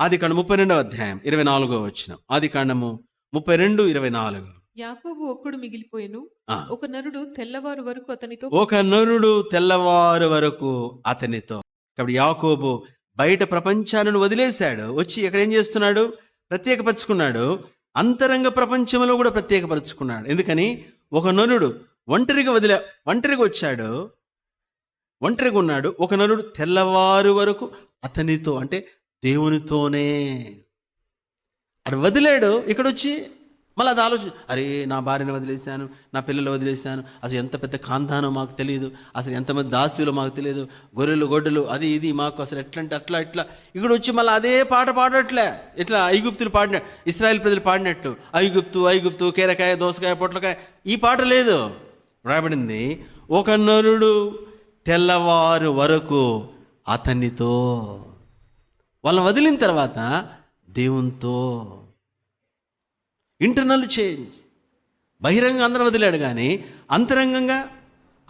ఆది కాండం ముప్పై రెండవ అధ్యాయం ఇరవై నాలుగో వచ్చిన ఆది కాండము ముప్పై రెండు ఇరవై నాలుగు యాకోబు ఒక్కడు మిగిలిపోయెను. ఒక నరుడు తెల్లవారు వరకు అతనితో ఒక నరుడు తెల్లవారు వరకు అతనితో. కాబట్టి యాకోబు బయట ప్రపంచాలను వదిలేశాడు. వచ్చి ఇక్కడ ఏం చేస్తున్నాడు? ప్రత్యేకపరుచుకున్నాడు. అంతరంగ ప్రపంచంలో కూడా ప్రత్యేకపరుచుకున్నాడు. ఎందుకని? ఒక నరుడు ఒంటరిగా వదిలే ఒంటరిగా వచ్చాడు. ఒంటరిగా ఉన్నాడు. ఒక నరుడు తెల్లవారు వరకు అతనితో అంటే దేవునితోనే. అటు వదిలాడు ఇక్కడ వచ్చి మళ్ళీ అది ఆలోచన అరే నా భార్యను వదిలేశాను నా పిల్లలు వదిలేశాను అసలు ఎంత పెద్ద కాంతానో మాకు తెలియదు అసలు ఎంతమంది దాసులు మాకు తెలియదు గొర్రెలు గొడ్డలు అది ఇది మాకు అసలు ఎట్లా అంటే అట్లా ఇట్లా. ఇక్కడ వచ్చి మళ్ళీ అదే పాట పాడట్లే. ఇట్లా ఐగుప్తులు పాడిన ఇస్రాయల్ ప్రజలు పాడినట్టు. ఐగుప్తు ఐగుప్తు కీరకాయ దోసకాయ పొట్లకాయ. ఈ పాట లేదు. రాబడింది ఒక నరుడు తెల్లవారు వరకు అతనితో వాళ్ళని వదిలిన తర్వాత దేవునితో ఇంటర్నల్ చేంజ్ బహిరంగ అందరం వదిలాడు కానీ అంతరంగంగా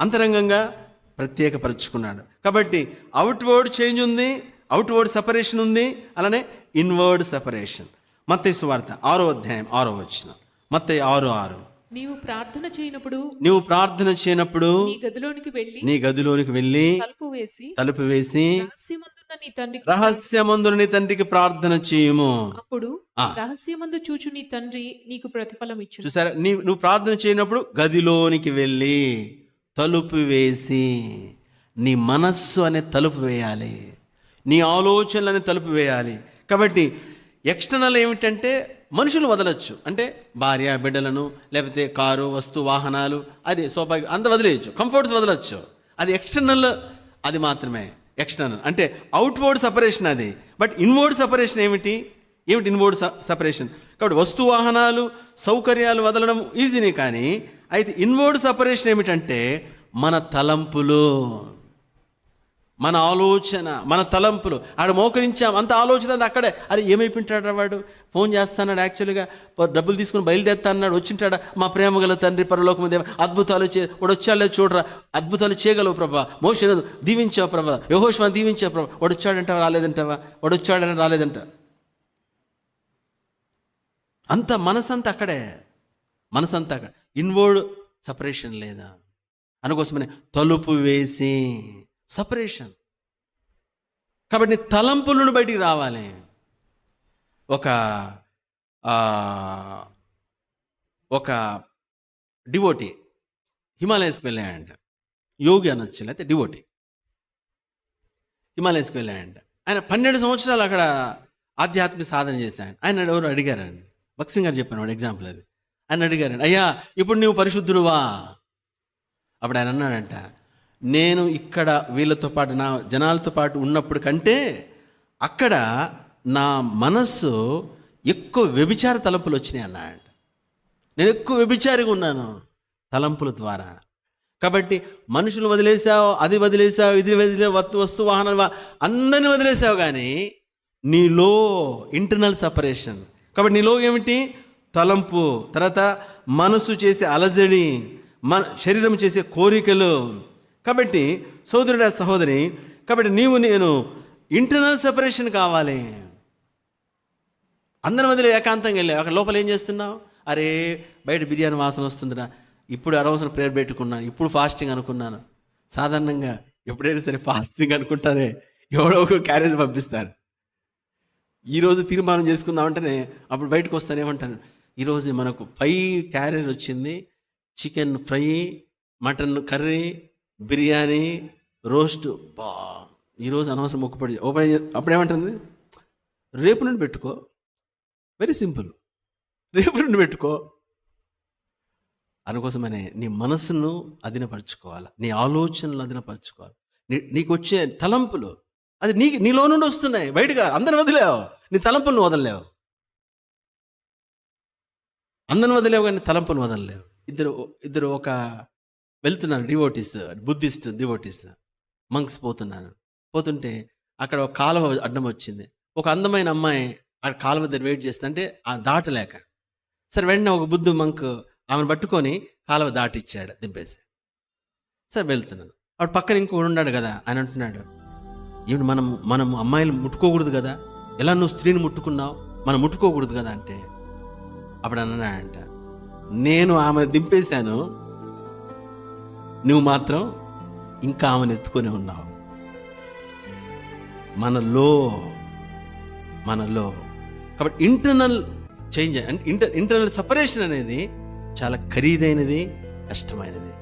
అంతరంగంగా ప్రత్యేకపరుచుకున్నాడు. కాబట్టి అవుట్వర్డ్ చేంజ్ ఉంది అవుట్వర్డ్ సపరేషన్ ఉంది అలానే ఇన్వర్డ్ సపరేషన్ మత్తయ్య సువార్త ఆరో అధ్యాయం ఆరో వచ్చిన మత్తయ్య ఆరు ఆరు. నీవు ప్రార్థన చేయనప్పుడు నువ్వు ప్రార్థన చేయనప్పుడు నీ గదిలోనికి వెళ్ళి నీ గదిలోనికి వెళ్ళి తలుపు వేసి తలుపు వేసి రహస్యమందున్న నీ తండ్రికి రహస్యమందున నీ తండ్రికి ప్రార్థన చేయము. అప్పుడు ఆ. రహస్యమందు చూచు నీ తండ్రి నీకు ప్రతిఫలం ఇచ్చు చూసారా? నీ నువ్వు ప్రార్థన చేయనప్పుడు గదిలోనికి వెళ్ళి తలుపు వేసి నీ మనస్సు అనే తలుపు వేయాలి. నీ ఆలోచనలు అనే తలుపు వేయాలి. కాబట్టి ఎక్స్టర్నల్ ఏమిటంటే మనుషులు వదలొచ్చు. అంటే భార్య బిడ్డలను లేకపోతే కారు వస్తు వాహనాలు అది సోఫా అంత వదిలేయచ్చు. కంఫర్ట్స్ వదలొచ్చు. అది ఎక్స్టర్నల్ అది మాత్రమే. ఎక్స్టర్నల్ అంటే అవుట్వర్డ్ సపరేషన్ అది. బట్ ఇన్వర్డ్ సపరేషన్ ఏమిటి? ఏమిటి ఇన్వర్డ్ సపరేషన్ కాబట్టి వస్తు వాహనాలు సౌకర్యాలు వదలడం ఈజీనే కానీ అయితే ఇన్వర్డ్ సపరేషన్ ఏమిటంటే మన తలంపులు. మన ఆలోచన మన తలంపులు. ఆడ మోకరించాం అంత ఆలోచన అంతా అక్కడే. అరే ఏమైపోయింటాడు వాడు? ఫోన్ చేస్తాన్నాడు యాక్చువల్గా. డబ్బులు తీసుకుని బయలుదేరుతా అన్నాడు వచ్చింటాడా? మా ప్రేమ గల తండ్రి పరలోకం దేవ అద్భుతాలు చే వాడు వచ్చాడో చూడరా. అద్భుతాలు చేయగలవు ప్రభా. మోషన్ దీవించావు ప్రభా. యహోష్మా దీవించావు ప్రభా. వాడు వచ్చాడంటావా రాలేదంటావా? వాడు వచ్చాడని రాలేదంట. అంత మనసంతా అక్కడే. మనసంతా అక్కడ. ఇన్వర్డ్ సపరేషన్ లేదా? అందుకోసమనే తలుపు వేసి సపరేషన్. కాబట్టి తలంపులను బయటికి రావాలి. ఒక ఒక డివోటీ. హిమాలయస్కి వెళ్ళాయంట. యోగి అనొచ్చు లేకపోతే డివోటీ. హిమాలయస్కి వెళ్ళాయంట. ఆయన పన్నెండు సంవత్సరాలు అక్కడ ఆధ్యాత్మిక సాధన చేశాడు. ఆయన ఎవరు అడిగారండి? భక్సింగ్ గారు చెప్పాను వాడు ఎగ్జాంపుల్ అది. ఆయన అడిగారండి అయ్యా ఇప్పుడు నువ్వు పరిశుద్ధుడువా? అప్పుడు ఆయన అన్నాడంట నేను ఇక్కడ వీళ్ళతో పాటు నా జనాలతో పాటు ఉన్నప్పుడు కంటే అక్కడ నా మనస్సు ఎక్కువ వ్యభిచార తలంపులు వచ్చినాయి అన్నాడు. నేను ఎక్కువ వ్యభిచారిగా ఉన్నాను తలంపుల ద్వారా. కాబట్టి మనుషులు వదిలేసావు అది వదిలేసావు ఇది వదిలే వస్తు వస్తు వాహనాలు అందరిని వదిలేసావు కానీ నీలో ఇంటర్నల్ సపరేషన్ కాబట్టి నీలో ఏమిటి? తలంపు. తర్వాత మనసు చేసే అలజడి మన శరీరం చేసే కోరికలు కాబట్టి సోదరుడా సహోదరి కాబట్టి నీవు నేను ఇంటర్నల్ సెపరేషన్ కావాలి. అందరి మధ్యలో ఏకాంతంగా వెళ్ళావు. అక్కడ లోపల ఏం చేస్తున్నావు? అరే బయట బిర్యానీ వాసన వస్తుందిరా. ఇప్పుడు అనవసరం ప్రేయర్ పెట్టుకున్నాను. ఇప్పుడు ఫాస్టింగ్ అనుకున్నాను. సాధారణంగా ఎప్పుడైనా సరే ఫాస్టింగ్ అనుకుంటానే ఎవడో ఒక క్యారేజ్ పంపిస్తారు. ఈరోజు తీర్మానం చేసుకుందాం అంటేనే అప్పుడు బయటకు వస్తానేమంటాను ఈరోజు మనకు ఫైవ్ క్యారేజ్ వచ్చింది. Chicken fry mutton curry biryani roast బా. ఈరోజు అనవసరం మొక్కుపడి ఓపెన్ అప్పుడేమంటుంది అప్పుడు ఏమంటుంది రేపు నుండి పెట్టుకో. వెరీ సింపుల్ రేపు నుండి పెట్టుకో. అందుకోసమనే నీ మనసును అధీనపరచుకోవాలి? నీ ఆలోచనలు అధీనపరచుకోవాలి? నీ నీకు వచ్చే తలంపులు. అది నీ నీలో నుండి వస్తున్నాయి. బయటగా అందరిని వదిలేవు. నీ తలంపులను వదలలేవు. అందరిని వదిలేవు కానీ తలంపును వదలలేవు. ఇద్దరు ఇద్దరు ఒక వెళ్తున్నారు డివోటీస్ బుద్ధిస్ట్ డివోటీస్. మంక్స్ పోతున్నారు పోతుంటే అక్కడ ఒక కాలువ అడ్డం వచ్చింది. ఒక అందమైన అమ్మాయి ఆ కాలువ దగ్గర వెయిట్ చేస్తుంటే ఆ దాటలేక. సరే వెంటనే ఒక బుద్ధు మంక్ ఆమెను పట్టుకొని కాలువ దాటిచ్చాడు దింపేసి. సరే వెళ్తున్నాను. అప్పుడు పక్కన ఇంకోడు ఉన్నాడు కదా ఆయన అంటున్నాడు ఏమిటి మనం మనం అమ్మాయిలు ముట్టుకోకూడదు కదా? ఎలా నువ్వు స్త్రీని ముట్టుకున్నావు? మనం ముట్టుకోకూడదు కదా? అంటే అప్పుడు అన్నాడంట నేను ఆమె దింపేశాను నువ్వు మాత్రం ఇంకా ఆమెను ఎత్తుకొని ఉన్నావు. మనలో మనలో కాబట్టి ఇంటర్నల్ చేంజ్ అంటే ఇంటర్ ఇంటర్నల్ సపరేషన్ అనేది చాలా ఖరీదైనది కష్టమైనది.